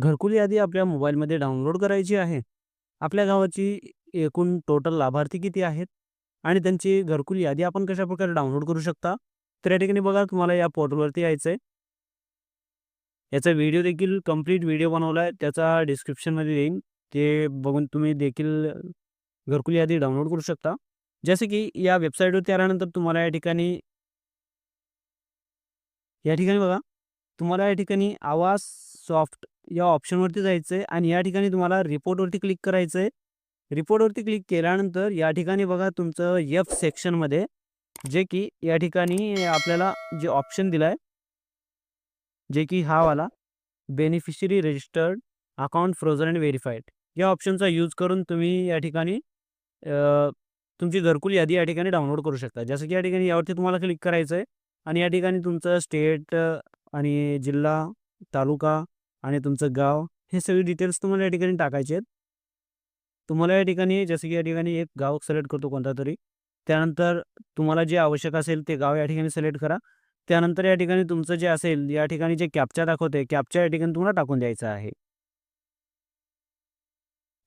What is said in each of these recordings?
घरकुल यादी आपल्या मोबाईलमध्ये डाउनलोड करायची आहे. आपल्या गावाची एकूण टोटल लाभार्थी किती आहेत आणि त्यांची घरकुल यादी आपण कशाप्रकारे डाउनलोड करू शकता? तर या ठिकाणी बघा तुम्हाला या पोर्टलवरती यायचं आहे. याचा व्हिडिओ देखील कंप्लीट व्हिडिओ बनवला आहे. त्याचा डिस्क्रिप्शनमध्ये देईन. ते बघून तुम्ही देखील घरकुल यादी डाउनलोड करू शकता. जसे की या वेबसाईटवरती आल्यानंतर तुम्हाला या ठिकाणी या ठिकाणी बघा, तुम्हाला या ठिकाणी आवाज सॉफ्ट या ऑप्शनवरती जायचं आहे आणि या ठिकाणी तुम्हाला रिपोर्टवरती क्लिक करायचं आहे. रिपोर्टवरती क्लिक केल्यानंतर या ठिकाणी बघा तुमचं यफ सेक्शनमध्ये जे की या ठिकाणी आपल्याला जे ऑप्शन दिला आहे जे की हा वाला beneficiary registered account frozen and verified या ऑप्शनचा यूज करून तुम्ही या ठिकाणी तुमची घरकुल यादी या ठिकाणी डाउनलोड करू शकता. जसं की या ठिकाणी यावरती तुम्हाला क्लिक करायचं आहे आणि या ठिकाणी तुमचं स्टेट आणि जिल्हा, तालुका आणि तुमचं गाव हे सगळे डिटेल्स तुम्हाला या ठिकाणी टाकायचे आहेत. तुम्हाला या ठिकाणी जसं की या ठिकाणी एक गाव सिलेक्ट करतो कोणता तरी त्यानंतर तुम्हाला जे आवश्यक असेल ते गाव या ठिकाणी सिलेक्ट करा. त्यानंतर या ठिकाणी तुमचं जे असेल या ठिकाणी जे कॅप्चा दाखवते कॅप्चा या ठिकाणी तुम्हाला टाकून द्यायचा आहे.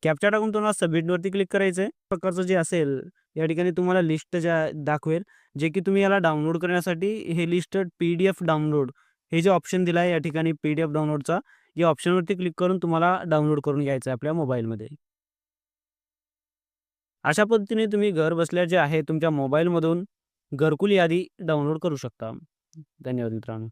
कॅप्चा टाकून तुम्हाला सबमिटवरती क्लिक करायचं आहे. प्रकारचं जे असेल या ठिकाणी तुम्हाला लिस्ट ज्या दाखवेल, जे की तुम्ही याला डाउनलोड करण्यासाठी हे लिस्ट पी-डी-एफ डाउनलोड हे जे ऑप्शन दिलं आहे या ठिकाणी पी-डी-एफ डाउनलोडचा, या ऑप्शनवरती क्लिक करून तुम्हाला डाउनलोड करून घ्यायचं आहे आपल्या मोबाईलमध्ये. अशा पद्धतीने तुम्ही घर बसल्या जे आहे तुमच्या मोबाईलमधून घरकुल यादी डाउनलोड करू शकता. धन्यवाद मित्रांनो.